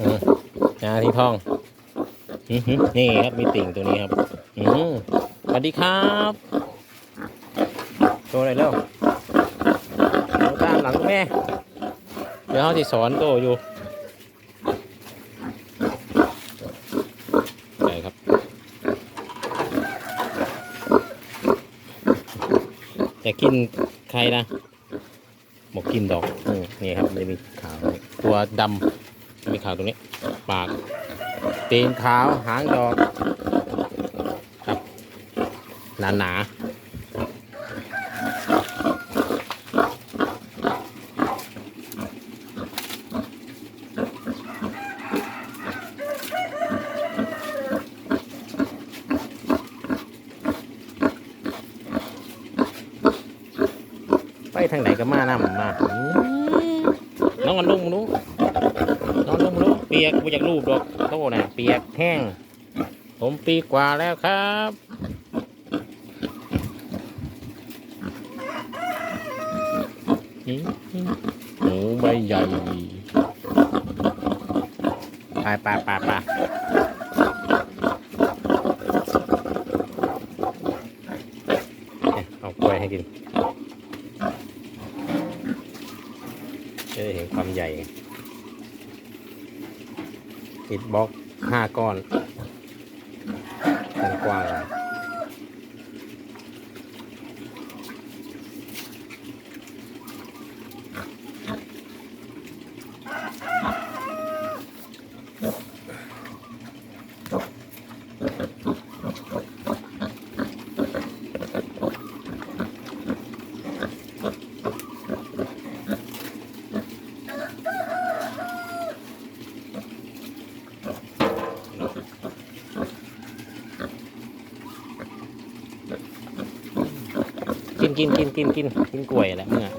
อืมงาที่ท้องอื้อหือนี่ครับมีติ่งตัวนี้ครับสวัสดีครับโตเลยเร็วโตตามหลังแม่ เดี๋ยวเขาจะสอนโตอยู่ใช่ครับจะกินใครนะบอกกินดอกอนี่ครับมันจะมีขาวตัวดำ มีขาวตรงนี้ ปาก ตีนขาวหางดอกครับหนาหนาๆไปทางไหนก็มาน้ำมาอืมน้องกันลุงมึงรู้ นอนลงมาลูกเปียกไม่อยากรูปดอกโตนะเปียกแห้ง ผมปีกว่าแล้วครับนี่หมูใบใหญ่ไปไปไปไปเอากล้วยให้กินจะได้เห็นความใหญ่ อิดบล็อกห้าก้อนกว้างๆ กินกินกินกินกินกินกล้วยแหละมึงอะ